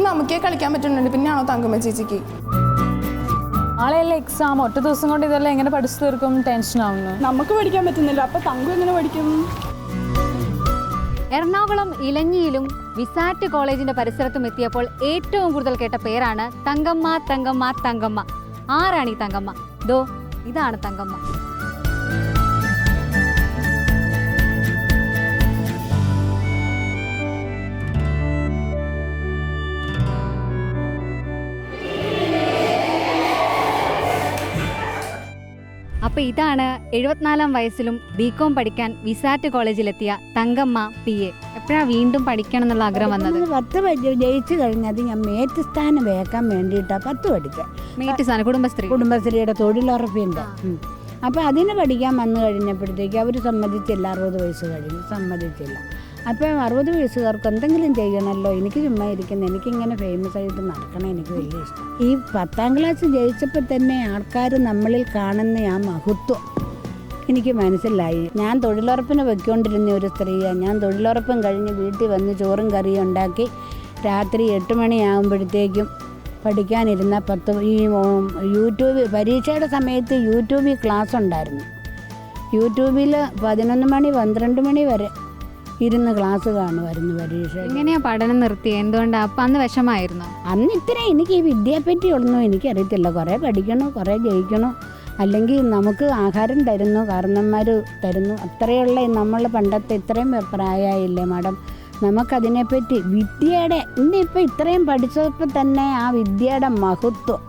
എനിക്കേ കളിക്കാൻ പറ്റുന്നുണ്ട്. പിന്നെയാണോ തങ്കമ്മ ചേച്ചിക്ക്? നാളെയല്ലേ എക്സാം ഒറ്റ ദിവസം കൊണ്ട് ഇതെല്ലാം എങ്ങനെ പഠിച്ചു തീർക്കും? ടെൻഷൻ ആവുന്നു. നമുക്ക് പഠിക്കാൻ പറ്റുന്നില്ല. അപ്പൊ തങ്കു എങ്ങനെ പഠിക്കും? എറണാകുളം ഇലഞ്ഞിയിലും വിസാറ്റ് കോളേജിന്റെ പരിസരത്തും എത്തിയപ്പോൾ ഏറ്റവും കൂടുതൽ കേട്ട പേരാണ് തങ്കമ്മ തങ്കമ്മ തങ്കമ്മ. ആരാണ് ഈ തങ്കമ്മ? ദോ ഇതാണ് തങ്കമ്മ. അപ്പൊ ഇതാണ് എഴുപത്തിനാലാം വയസ്സിലും ബികോം പഠിക്കാൻ വിസാറ്റ് കോളേജിലെത്തിയ തങ്കമ്മ പി എ എപ്പോഴാ വീണ്ടും പഠിക്കണം എന്നുള്ള ആഗ്രഹം വന്നത്? പത്ത് ജയിച്ചു കഴിഞ്ഞത് ഞാൻ മേറ്റ് സ്ഥാനം വേക്കാൻ വേണ്ടിയിട്ടാണ് പത്ത് പഠിച്ചത് മേറ്റ് സ്ഥാനം കുടുംബശ്രീ. കുടുംബശ്രീയുടെ തൊഴിലുറപ്പിന്റെ. അപ്പോൾ അതിന് പഠിക്കാൻ വന്നു കഴിഞ്ഞപ്പോഴത്തേക്ക് അവർ സമ്മതിച്ചില്ല അറുപത് വയസ്സ് കഴിഞ്ഞു. സമ്മതിച്ചില്ല. അപ്പോൾ അറുപത് വയസ്സുകാർക്ക് എന്തെങ്കിലും ചെയ്യണമല്ലോ എനിക്ക് ചുമ്മാ ഇരിക്കുന്ന. എനിക്കിങ്ങനെ ഫേമസ് ആയിട്ട് നടക്കണം എനിക്ക് വലിയ ഇഷ്ടം. ഈ പത്താം ക്ലാസ് ജയിച്ചപ്പോൾ തന്നെ ആൾക്കാർ നമ്മളിൽ കാണുന്ന ആ മഹത്വം എനിക്ക് മനസ്സിലായി. ഞാൻ തൊഴിലുറപ്പിന് വെക്കൊണ്ടിരുന്ന ഒരു സ്ത്രീയാണ് ഞാൻ തൊഴിലുറപ്പും കഴിഞ്ഞ് വീട്ടിൽ വന്ന് ചോറും കറിയും ഉണ്ടാക്കി രാത്രി എട്ട് മണിയാകുമ്പോഴത്തേക്കും പഠിക്കാനിരുന്ന പത്ത് ഈ യൂട്യൂബ് പരീക്ഷയുടെ സമയത്ത് യൂട്യൂബിൽ ക്ലാസ് ഉണ്ടായിരുന്നു യൂട്യൂബിൽ പതിനൊന്ന് മണി പന്ത്രണ്ട് മണി വരെ ഇരുന്ന് ക്ലാസ് കാണുമായിരുന്നു പരീക്ഷ. എങ്ങനെയാ പഠനം നിർത്തി എന്തുകൊണ്ടാണ് അപ്പം അന്ന് വിഷമായിരുന്നു? അന്ന് ഇത്ര എനിക്ക് ഈ വിദ്യയെപ്പറ്റി ഒന്നും എനിക്കറിയത്തില്ല. കുറേ പഠിക്കണം കുറേ ജയിക്കണോ അല്ലെങ്കിൽ നമുക്ക് ആഹാരം തരുന്നു കാരണന്മാർ തരുന്നു. അത്രയുള്ള നമ്മൾ പണ്ടത്തെ ഇത്രയും പ്രായമായില്ലേ മാഡം? നമുക്കതിനെപ്പറ്റി വിദ്യയുടെ ഇന്നിപ്പോൾ ഇത്രയും പഠിച്ചപ്പോൾ തന്നെ ആ വിദ്യയുടെ മഹത്വം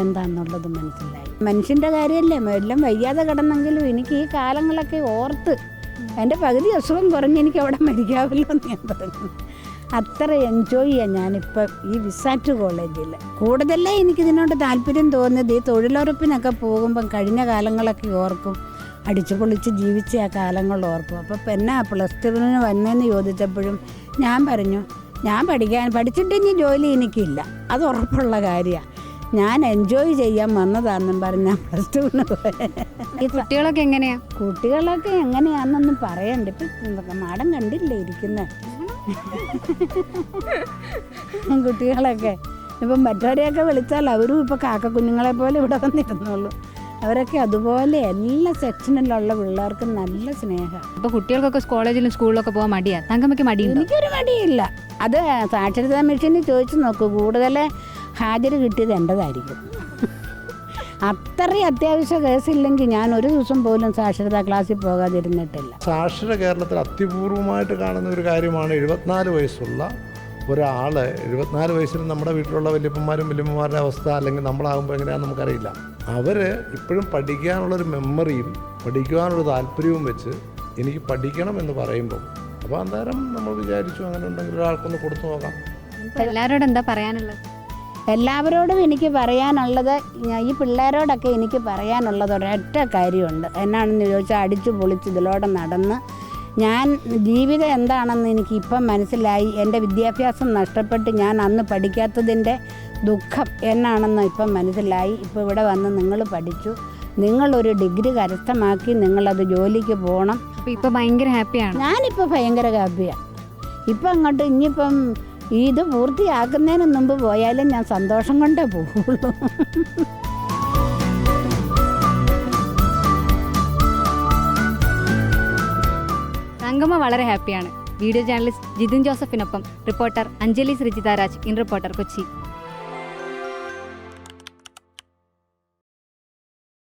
എന്താണെന്നുള്ളത് മനസ്സിലായി. മനുഷ്യന്റെ കാര്യമല്ലേ എല്ലാം വയ്യാതെ കിടന്നെങ്കിലും എനിക്ക് ഈ കാലങ്ങളൊക്കെ ഓർത്ത് എന്റെ പകുതി അസുഖം കുറഞ്ഞ് എനിക്ക് അവിടെ മരിക്കാവില്ലോ എന്ന് ഞാൻ പറഞ്ഞു. അത്ര എൻജോയ് ചെയ്യാം ഞാനിപ്പം ഈ വിസാറ്റ് കോളേജിൽ. കൂടുതലേ എനിക്കിതിനോട് താല്പര്യം തോന്നിയത് ഈ തൊഴിലുറപ്പിനൊക്കെ പോകുമ്പം കഴിഞ്ഞ കാലങ്ങളൊക്കെ ഓർക്കും. അടിച്ചു പൊളിച്ച് ജീവിച്ച ആ കാലങ്ങൾ ഓർക്കും. അപ്പോൾ പിന്നെ പ്ലസ് ടുവിന് വന്നതെന്ന് ചോദിച്ചപ്പോഴും ഞാൻ പറഞ്ഞു ഞാൻ പഠിക്കാൻ പഠിച്ചിട്ട് ഇനി ജോലി എനിക്കില്ല. അത് ഉറപ്പുള്ള കാര്യമാണ് ഞാൻ എൻജോയ് ചെയ്യാൻ വന്നതാണെന്നും പറഞ്ഞ പ്ലസ് ടുവിന് ഈ കുട്ടികളൊക്കെ എങ്ങനെയാ? കുട്ടികളൊക്കെ എങ്ങനെയാണെന്നൊന്നും പറയണ്ട. ഇപ്പം മാടം കണ്ടില്ലേ ഇരിക്കുന്ന? കുട്ടികളൊക്കെ. ഇപ്പം മറ്റവരെയൊക്കെ വിളിച്ചാൽ അവരും ഇപ്പോൾ കാക്ക കുഞ്ഞുങ്ങളെ പോലെ ഇവിടെ വന്നിരുന്നുള്ളൂ അവരൊക്കെ അതുപോലെ എല്ലാ സെക്ഷനിലുള്ള പിള്ളേർക്കും നല്ല സ്നേഹം. അപ്പൊ കുട്ടികൾക്കൊക്കെ കോളേജിലും സ്കൂളിലൊക്കെ പോകാൻ മടിയാ? തങ്കമ്മയ്ക്ക് മടി എനിക്കൊരു മടിയില്ല. അത് സാക്ഷരതാ മിഷനിൽ ചോദിച്ചു നോക്കൂ കൂടുതൽ ഹാജർ കിട്ടിയത് എന്റെതായിരിക്കും അത്രയും അത്യാവശ്യ കേസില്ലെങ്കിൽ ഞാൻ ഒരു ദിവസം പോലും സാക്ഷരതാ ക്ലാസ്സിൽ പോകാതിരുന്നിട്ടില്ല. സാക്ഷര കേരളത്തിൽ അത്യപൂർവമായിട്ട് കാണുന്ന ഒരു കാര്യമാണ് എഴുപത്തിനാല് വയസ്സുള്ള ഒരാൾ എഴുപത്തിനാല് വയസ്സിൽ നമ്മുടെ വീട്ടിലുള്ള വലിയപ്പന്മാരും വല്യമ്മമാരുടെ അവസ്ഥ അല്ലെങ്കിൽ നമ്മളാകുമ്പോൾ എങ്ങനെയാണെന്ന് നമുക്കറിയില്ല. അവർ ഇപ്പോഴും പഠിക്കാനുള്ളൊരു മെമ്മറിയും പഠിക്കുവാനുള്ള താല്പര്യവും വെച്ച് എനിക്ക് പഠിക്കണം എന്ന് പറയുമ്പോൾ അപ്പോൾ അന്നേരം നമ്മൾ വിചാരിച്ചു അങ്ങനെ ഉണ്ടെങ്കിൽ ഒരാൾക്കൊന്ന് കൊടുത്തു നോക്കാം. എല്ലാവരോടും എന്താ പറയാനുള്ളത്? എല്ലാവരോടും എനിക്ക് പറയാനുള്ളത് ഈ പിള്ളേരോടൊക്കെ എനിക്ക് പറയാനുള്ളത് ഒരൊറ്റ കാര്യമുണ്ട്. എന്നാണെന്ന് ചോദിച്ചാൽ അടിച്ചു പൊളിച്ച് ഇതിലൂടെ നടന്ന് ഞാൻ ജീവിതം എന്താണെന്ന് എനിക്ക് ഇപ്പം മനസ്സിലായി. എന്റെ വിദ്യാഭ്യാസം നഷ്ടപ്പെട്ട് ഞാൻ അന്ന് പഠിക്കാത്തതിന്റെ ദുഃഖം എന്നാണെന്ന് ഇപ്പം മനസ്സിലായി. ഇപ്പോൾ ഇവിടെ വന്ന് നിങ്ങൾ പഠിച്ചു. നിങ്ങളൊരു ഡിഗ്രി കരസ്ഥമാക്കി നിങ്ങളത് ജോലിക്ക് പോകണം അപ്പോൾ ഇപ്പൊ ഭയങ്കര ഹാപ്പിയാണ് ഞാനിപ്പോൾ ഭയങ്കര ഹാപ്പിയാണ് ഇപ്പം അങ്ങോട്ട് ഇനിയിപ്പം ഇത് പൂർത്തിയാക്കുന്നതിന് മുമ്പ് പോയാലും ഞാൻ സന്തോഷം കൊണ്ടേ പോകുള്ളൂ തങ്കമ്മ വളരെ ഹാപ്പിയാണ്. Video journalist Jithin ജോസഫിനൊപ്പം reporter Anjali Sreejitharaj in reporter Kochi.